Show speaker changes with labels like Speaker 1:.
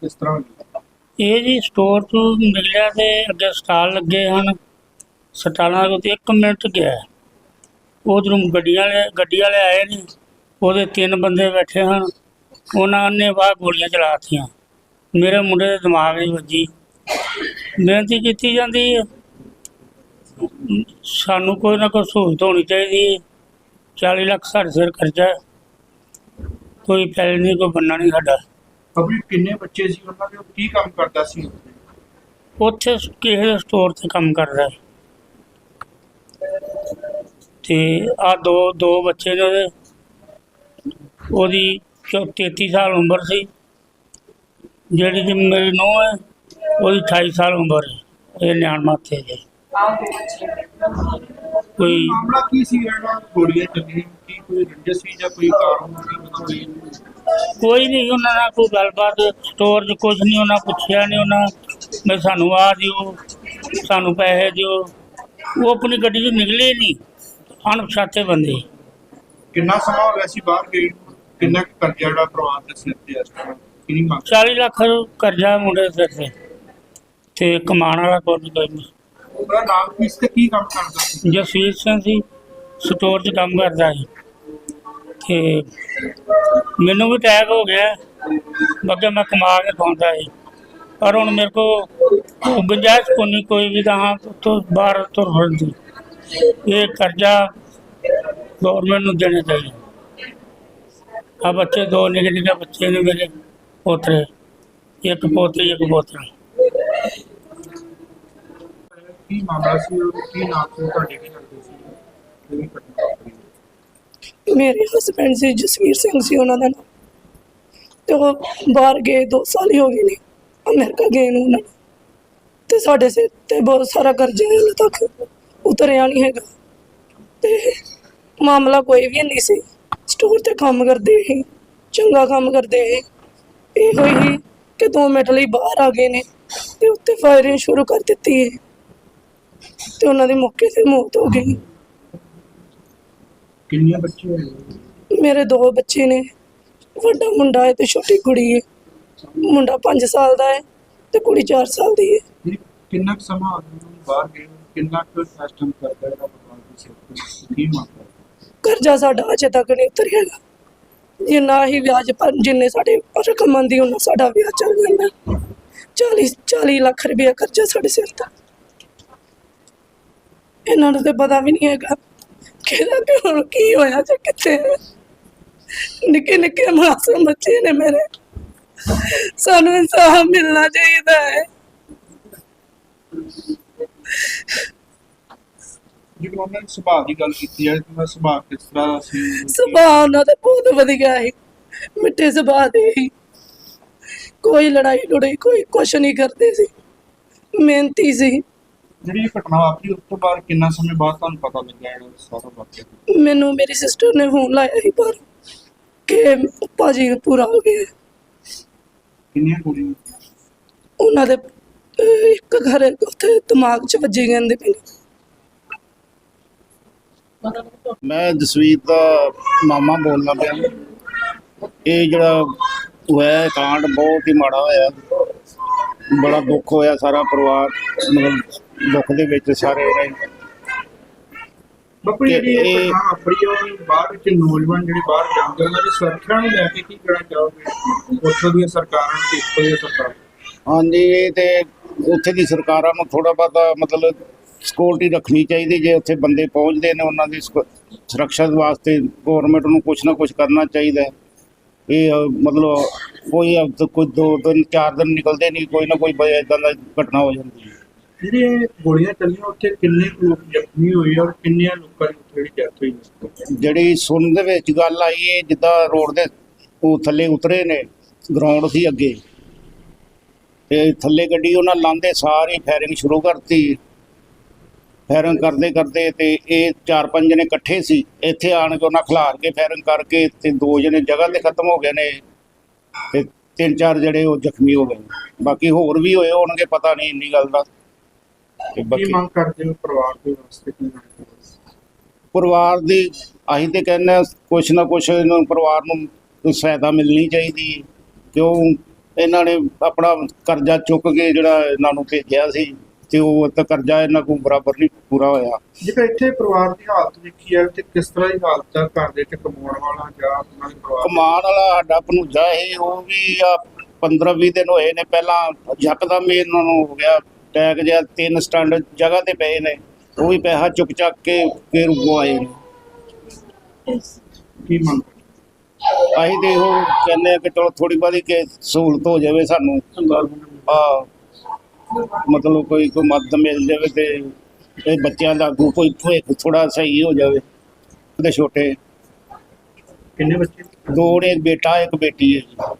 Speaker 1: ਕਿਸ ਤਰ੍ਹਾਂ
Speaker 2: ਇਹ ਜੀ ਸਟੋਰ ਤੋਂ ਨਿਕਲਿਆ ਤੇ ਅੱਗੇ ਸਟਾਲ ਲੱਗੇ ਹਨ। ਸਟਾਲਾਂ ਦੇ ਉੱਤੇ ਇੱਕ ਮਿੰਟ ਗਿਆ ਉਧਰੋਂ ਗੱਡੀ ਵਾਲੇ ਗੱਡੀ ਵਾਲੇ ਆਏ ਨੇ। ਉਹਦੇ ਤਿੰਨ ਬੰਦੇ ਬੈਠੇ ਹਨ। ਉਹਨਾਂ ਨੇ ਬਾਹਰ ਗੋਲੀਆਂ ਚਲਾਤੀਆਂ ਮੇਰੇ ਮੁੰਡੇ ਦੇ ਦਿਮਾਗ 'ਚ ਵੱਜੀ। ਬੇਨਤੀ ਕੀਤੀ ਜਾਂਦੀ ਹੈ ਸਾਨੂੰ ਕੋਈ ਨਾ ਕੋਈ ਸਹੂਲਤ ਹੋਣੀ ਚਾਹੀਦੀ ਹੈ। 40 ਲੱਖ ਸਾਡੇ ਸਿਰ ਖਰਚਾ ਹੈ। ਕੋਈ ਪੈਲ ਨਹੀਂ ਕੋਈ ਬੰਨਾ ਨਹੀਂ ਸਾਡਾ।
Speaker 1: ਪਬਲਿਕ ਕਿੰਨੇ ਬੱਚੇ ਸੀ ਉਹਨਾਂ ਦੇ? ਉਹ ਕੀ ਕੰਮ ਕਰਦਾ ਸੀ?
Speaker 2: ਉੱਥੇ ਕਿਸੇ ਦੇ ਸਟੋਰ ਤੇ ਕੰਮ ਕਰਦਾ ਹੈ ਤੇ ਆ ਦੋ ਦੋ ਬੱਚੇ ਨੇ ਉਹਦੇ। ਉਹਦੀ ਚੌ- 33 ਸਾਲ ਉਮਰ ਸੀ। ਜਿਹੜੀ ਕਿ ਮੇਰੀ ਨੂੰਹ ਹੈ ਉਹਦੀ 28 ਸਾਲ ਉਮਰ ਹੈ। ਇਹ ਨਿਆਣ ਮਾਥੇ ਦੇ। ਕੋਈ
Speaker 1: ਮਾਮਲਾ ਕੀ ਸੀ ਜਿਹੜਾ ਗੋਲੀਆਂ ਚੱਲੀਆਂ? ਕੀ ਕੋਈ ਰੰਜਿਸ਼ ਸੀ ਜਾਂ ਕੋਈ ਕਾਰਨ ਸੀ? ਕੋਈ
Speaker 2: ਕੋਈ ਨਹੀਂ ਉਹਨਾਂ ਨਾਲ ਕੋਈ ਗੱਲਬਾਤ ਸਟੋਰ 'ਚ ਕੁਝ ਨਹੀਂ ਉਹਨਾਂ ਪੁੱਛਿਆ ਨਹੀਂ ਉਹਨਾਂ ਮੈਂ ਸਾਨੂੰ ਆ ਦਿਓ ਸਾਨੂੰ ਪੈਸੇ ਦਿਓ। ਉਹ ਆਪਣੀ ਗੱਡੀ 'ਚ ਨਿਕਲੇ ਨਹੀਂ ਅਣਪਛਾਤੇ ਬੰਦੇ।
Speaker 1: ਕਿੰਨਾ ਸਮਾਂ ਹੋ ਗਿਆ ਸੀ ਬਾਹਰ ਗਏ? ਕਿੰਨਾ ਕਰਜ਼ਾ ਜਿਹੜਾ ਪਰਿਵਾਰ ਦੇ ਸਿਰ ਤੇ ਇਸ ਤਰ੍ਹਾਂ ਕਿੰਨੀ ਮੰਗ
Speaker 2: 40 ਲੱਖ ਕਰਜ਼ਾ ਮੁੰਡੇ ਸਿਰ ਤੇ ਤੇ ਕਮਾਉਣ ਵਾਲਾ ਕੋਈ ਨਹੀਂ।
Speaker 1: ਉਹਦਾ ਨਾਮ ਕੀ ਤੇ ਕੀ ਕੰਮ ਕਰਦਾ ਸੀ?
Speaker 2: ਜਸਵੀਰ ਸਿੰਘ ਸੀ ਸਟੋਰ 'ਚ ਕੰਮ ਕਰਦਾ ਸੀ। ਤੇ ਮੈਨੂੰ ਵੀ ਅਟੈਕ ਹੋ ਗਿਆ। ਬੱਗੇ ਮੈਂ ਕਮਾ ਕੇ ਖਾਂਦਾ ਸੀ। ਪਰ ਹੁਣ ਮੇਰੇ ਕੋ ਗੁੰਜਾਇਸ਼ ਕੋਈ ਨਹੀਂ, ਕੋਈ ਵੀ ਤਾਂ ਤੋਂ ਬਾਹਰ ਤੁਰ ਫਿਰਦੀ ਇਹ ਕਰਜ਼ਾ ਗਵਰਨਮੈਂਟ ਨੂੰ ਦੇਣਾ ਚਾਹੀਦਾ। ਆ ਬੱਚੇ, ਦੋ ਨਿੱਕੇ ਨਿੱਕੇ ਬੱਚੇ ਨੇ ਮੇਰੇ ਪੋਤਰੇ। ਇੱਕ ਪੋਤੀ, ਇੱਕ ਪੋਤਰਾ।
Speaker 1: ਕੀ ਮਾਮਲਾ ਸੀ ਉਹ ਕੀ ਨਾਮ ਸੀ ਤੁਹਾਡੇ ਕੀ ਲੱਗਦੇ ਸੀ? ਕਿਹੜੀ ਘਟਨਾ ਵਾਪਰੀ?
Speaker 3: ਮੇਰੇ ਹਸਬੰਡ ਸੀ, ਜਸਵੀਰ ਸਿੰਘ ਸੀ ਉਹਨਾਂ ਦਾ ਨਾਮ। ਤੇ ਉਹ ਬਾਹਰ ਗਏ 2 ਸਾਲ ਹੀ ਹੋ ਗਏ ਨੇ। ਅਮਰੀਕਾ ਗਏ ਨੂੰ ਉਹਨਾਂ ਨੂੰ। ਤੇ ਸਾਡੇ ਸਿਰ ਤੇ ਬਹੁਤ ਸਾਰਾ ਕਰਜ਼ਾ ਹੈ, ਹਾਲੇ ਤੱਕ ਉਤਰਿਆ ਨਹੀਂ ਹੈਗਾ। ਤੇ ਮਾਮਲਾ ਕੋਈ ਵੀ ਨਹੀਂ ਸੀ। ਸਟੋਰ ਤੇ ਕੰਮ ਕਰਦੇ ਸੀ, ਚੰਗਾ ਕੰਮ ਕਰਦੇ ਸੀ। ਇਹੋ ਹੀ ਕਿ 2 ਮਿੰਟ ਲਈ ਬਾਹਰ ਆ ਗਏ ਨੇ ਤੇ ਉੱਤੇ ਫਾਇਰਿੰਗ ਸ਼ੁਰੂ ਕਰ ਦਿੱਤੀ ਹੈ। ਤੇ ਉਹਨਾਂ ਦੀ ਮੌਕੇ ਤੇ ਮੌਤ ਹੋ ਗਈ।
Speaker 1: ਕਿੰਨੀਆਂ ਬੱਚੇ ਹੋਏ
Speaker 3: ਮੇਰੇ ਦੋ ਬੱਚੇ ਨੇ ਵੱਡਾ ਮੁੰਡਾ ਹੈ ਤੇ ਛੋਟੀ ਕੁੜੀ ਹੈ। ਮੁੰਡਾ 5 ਸਾਲ ਦਾ ਹੈ ਤੇ ਕੁੜੀ 4 ਸਾਲ ਦੀ ਹੈ।
Speaker 1: ਜੀ, ਕਿੰਨਾ ਕੁ ਸਮਾਂ ਹੋ ਗਿਆ ਉਹਨਾਂ ਨੂੰ ਬਾਹਰ ਗਏ ਨੂੰ? ਕਿੰਨਾ ਕੁ ਸਿਸਟਮ ਕਰਦਾ ਜਿਹੜਾ ਪਰਿਵਾਰ ਦੇ ਤੇ ਕੀ ਮੰਗ
Speaker 3: ਕਰਜ਼ਾ ਸਾਡਾ ਅਜੇ ਤੱਕ ਨਹੀਂ ਉਤਰਿਆ ਹੈਗਾ ਜਿੰਨਾ ਹੀ ਵਿਆਜ ਪਰ ਜਿੰਨੇ ਸਾਡੇ ਰਕਮ ਆਉਂਦੀ ਉਹਨਾਂ ਸਾਡਾ ਵਿਆਜ ਚੱਲ ਜਾਂਦਾ। 40 40 ਲੱਖ ਰੁਪਏ ਕਰਜ਼ਾ ਸਾਡੇ ਸਿਰ ਤੇ। ਇਹਨਾਂ ਨੂੰ ਤੇ ਪਤਾ ਵੀ ਨਹੀਂ ਹੈਗਾ ਕਿਹਦਾ ਕਿ ਹੁਣ ਕੀ ਹੋਇਆ ਜਾਂ ਕਿੱਥੇ। ਨਿੱਕੇ ਨਿੱਕੇ ਮਾਸੂਮ ਬੱਚੇ ਨੇ ਮੇਰੇ। ਸਾਨੂੰ ਇਨਸਾਫ ਮਿਲਣਾ ਚਾਹੀਦਾ ਹੈ।
Speaker 1: ਜਿਵੇਂ ਉਹਨਾਂ ਨੇ ਸੁਭਾਅ ਦੀ ਗੱਲ ਕੀਤੀ ਹੈ ਕਿ ਉਹਦਾ ਸੁਭਾਅ ਕਿਸ ਤਰ੍ਹਾਂ ਦਾ ਸੀ?
Speaker 3: ਸੁਭਾਅ ਉਹਨਾਂ ਦਾ ਬਹੁਤ ਵਧੀਆ ਹੈ ਮਿੱਠੇ ਸੁਭਾਅ ਦੇ ਹੀ ਕੋਈ ਲੜਾਈ ਲੜਾਈ ਕੋਈ ਕੁਛ ਨਹੀਂ ਕਰਦੇ ਸੀ। ਮਿਹਨਤੀ ਸੀ।
Speaker 1: ਜਿਹੜੀ ਇਹ ਘਟਨਾ ਵਾਪਰੀ ਉਸ ਤੋਂ ਬਾਅਦ ਕਿੰਨਾ ਸਮੇਂ ਬਾਅਦ ਤੁਹਾਨੂੰ ਪਤਾ ਲੱਗਿਆ ਜਿਹੜਾ ਸਾਰਾ ਵਾਕਿਆ
Speaker 3: ਮੈਨੂੰ ਮੇਰੀ ਸਿਸਟਰ ਨੇ ਫੋਨ ਲਾਇਆ ਸੀ ਪਰ ਕਿ ਭਾਜੀ ਪੂਰਾ ਹੋ ਗਿਆ।
Speaker 1: ਕਿੰਨੀਆਂ ਕੁੜੀਆਂ?
Speaker 3: ਉਹਨਾਂ ਦੇ ਅਹ, ਇੱਕ ਘਰ ਉੱਥੇ ਦਿਮਾਗ 'ਚ ਵੱਜੀ ਪਏ ਨੇ।
Speaker 4: ਮੈਂ ਜਸਵੀਰ ਦਾ ਮਾਮਾ ਬੋਲਦਾ ਪਿਆ। ਇਹ ਜਿਹੜਾ ਹੋਇਆ ਇਹ ਕਾਂਡ ਬਹੁਤ ਹੀ ਮਾੜਾ ਹੋਇਆ। ਬੜਾ ਦੁੱਖ ਹੋਇਆ ਸਾਰਾ ਪਰਿਵਾਰ ਮਤਲਬ ਦੁੱਖ ਦੇ ਵਿੱਚ ਸਾਰੇ ਰਹੇ
Speaker 1: ਬੱਪੜੀ ਜਿਹੜੀ ਇਹ
Speaker 4: ਇਹ-
Speaker 1: ਘਟਨਾ ਵਾਪਰੀ ਹੈ ਉਹ ਬਾਅਦ ਵਿੱਚ ਨੌਜਵਾਨ ਜਿਹੜੇ ਬਾਹਰ ਜਾਂਦੇ ਉਹਨਾਂ ਦੀ ਸੁਰੱਖਿਆ ਨੂੰ ਲੈ ਕੇ ਕੀ ਕਹਿਣਾ ਚਾਹੋਗੇ? ਉੱਥੋਂ ਦੀਆਂ ਸਰਕਾਰਾਂ ਤੇ ਇੱਥੋਂ ਦੀਆਂ ਸਰਕਾਰਾਂ?
Speaker 4: ਹਾਂਜੀ ਇਹ ਤੇ ਉੱਥੇ ਦੀ ਸਰਕਾਰਾਂ ਨੂੰ ਥੋੜਾ ਬਹੁਤਾ ਮਤਲਬ ਸਿਕਿਉਰਿਟੀ ਰੱਖਣੀ ਚਾਹੀਦੀ ਜੇ ਉੱਥੇ ਬੰਦੇ ਪਹੁੰਚਦੇ ਨੇ ਉਹਨਾਂ ਦੀ ਸੁਕ- ਸੁਰੱਖਿਆ ਦੇ ਵਾਸਤੇ ਗਵਰਨਮੈਂਟ ਨੂੰ ਕੁਝ ਨਾ ਕੁਝ ਕਰਨਾ ਚਾਹੀਦਾ ਹੈ। ਇਹ ਅ, ਮਤਲਬ ਕੋਈ ਕੋਈ ਦੋ ਦਿਨ ਚਾਰ ਦਿਨ ਨਿਕਲਦੇ ਨਹੀਂ ਕੋਈ ਨਾ ਕੋਈ ਇਦਾਂ ਦਾ ਘਟਨਾ ਹੋ ਜਾਂਦੀ ਹੈ।
Speaker 1: ਜਿਹੜੇ ਗੋਲੀਆਂ ਚੱਲੀਆਂ, ਉੱਥੇ ਕਿੰਨੇ ਕੁ ਲੋਕ ਜ਼ਖਮੀ ਹੋਏ ਔਰ ਕਿੰਨੀਆਂ ਲੋਕਾਂ ਦੀ ਜਿਹੜੀ ਡੈਥ ਹੋਈ ਉਸ
Speaker 4: ਜਿਹੜੀ ਸੁਣਨ ਦੇ ਵਿੱਚ ਗੱਲ ਆਈ ਹੈ ਜਿੱਦਾਂ ਰੋਡ ਦੇ ਉਹ ਥੱਲੇ ਉਤਰੇ ਨੇ ਗਰਾਊਂਡ ਸੀ ਅੱਗੇ। ਤੇ ਥੱਲੇ ਗੱਡੀ ਉਹਨਾਂ ਲਾਂਦੇ, ਸਾਰੀ ਫਾਇਰਿੰਗ ਸ਼ੁਰੂ ਕਰਤੀ। ਫਾਇਰਿੰਗ ਕਰਦੇ ਕਰਦੇ ਤੇ ਇਹ ਚਾਰ ਪੰਜ ਜਣੇ ਇਕੱਠੇ ਸੀ। ਇੱਥੇ ਆਣ ਕੇ ਉਹਨਾਂ ਖਿਲਾਰ ਕੇ ਫਾਇਰਿੰਗ ਕਰਕੇ ਤੇ ਦੋ ਜਣੇ ਜਗ੍ਹਾ ਤੇ ਖਤਮ ਹੋ ਗਏ ਨੇ ਤੇ ਤਿੰਨ ਚਾਰ ਜਿਹੜੇ ਉਹ ਜ਼ਖਮੀ ਹੋ ਗਏ ਬਾਕੀ ਹੋਰ ਵੀ ਹੋਏ ਹੋਣਗੇ, ਪਤਾ ਨਹੀਂ ਇੰਨੀ ਗੱਲ ਦਾ। ਤੇ
Speaker 1: ਕੀ
Speaker 4: ਬਾਕੀ
Speaker 1: ਮੰਗ ਕਰਦੇ ਹੋ ਪਰਿਵਾਰ ਦੇ ਵਾਸਤੇ ਕੀ ਮੰਗ?
Speaker 4: ਪਰਿਵਾਰ ਦੀ ਅਸੀਂ ਤੇ ਕਹਿੰਦੇ ਹਾਂ ਕੁਛ ਨਾ ਕੁਛ ਇਹਨੂੰ ਪਰਿਵਾਰ ਨੂੰ ਕੋਈ ਸਹਾਇਤਾ ਮਿਲਣੀ ਚਾਹੀਦੀ ਹੈ ਕਿਉਂ ਇਹਨਾਂ ਨੇ ਆਪਣਾ ਕਰਜ਼ਾ ਚੁੱਕ ਕੇ ਜਿਹੜਾ ਇਹਨਾਂ ਨੂੰ ਭੇਜਿਆ ਸੀ ਤੇ ਉਹ ਤਾਂ ਕਰਜ਼ਾ ਇਹਨਾਂ ਕੋਲ ਬਰਾਬਰ ਨਹੀਂ ਪੂਰਾ ਹੋਇਆ
Speaker 1: ਜੇਕਰ ਇੱਥੇ ਪਰਿਵਾਰ ਦੀ ਹਾਲਤ ਵੇਖੀ ਹੈ ਤੇ ਕਿਸ ਤਰ੍ਹਾਂ ਦੀ ਹਾਲਤ ਹੈ ਘਰ ਦੇ ਵਿੱਚ ਕਮਾਉਣ ਵਾਲਾ ਜਾਂ ਉਹਨਾਂ ਦੇ ਪਰਿਵਾਰ ਦੀ?
Speaker 4: ਕਮਾਨ ਵਾਲਾ ਸਾਡਾ ਭਣੂਜਾ ਇਹ ਉਹ ਵੀ ਆ 15 20 ਦਿਨ ਹੋਏ ਨੇ ਪਹਿਲਾਂ ਯਕਦਮ ਹੀ ਇਹਨਾਂ ਨੂੰ ਹੋ ਗਿਆ ਟੈਗ ਜਿਹਾ ਤਿੰਨ ਸਟੈਂਡ ਜਗ੍ਹਾ ਤੇ ਪਏ ਨੇ ਉਹ ਵੀ ਪੈਸਾ ਚੁੱਕ ਚੱਕ ਕੇ ਫੇਰ ਉੱਗੋਂ ਆਏ ਨੇ।
Speaker 1: ਕੀ ਮੰਗ?
Speaker 4: ਅਸੀਂ ਤੇ ਇਹੋ ਕਹਿੰਦੇ ਆ ਕਿ ਚਲੋ ਥੋੜੀ ਬਾਦੀ ਕਿ ਸਹੂਲਤ ਹੋ ਜਾਵੇ ਸਾਨੂੰ। ਆ ਮਤਲਬ ਕੋਈ ਕੋਈ ਮਦਦ ਮਿਲ ਜਾਵੇ ਤੇ ਇਹ ਬੱਚਿਆਂ ਦਾ ਅੱਗੋਂ ਕੋਈ ਭਵਿੱਖ ਥੋੜਾ ਸਹੀ ਹੋ ਜਾਵੇ ਉਹਦੇ ਛੋਟੇ।
Speaker 1: ਕਿੰਨੇ ਬੱਚੇ?
Speaker 4: ਦੋ ਨੇ ਇੱਕ ਬੇਟਾ ਇੱਕ ਬੇਟੀ ਹੈ।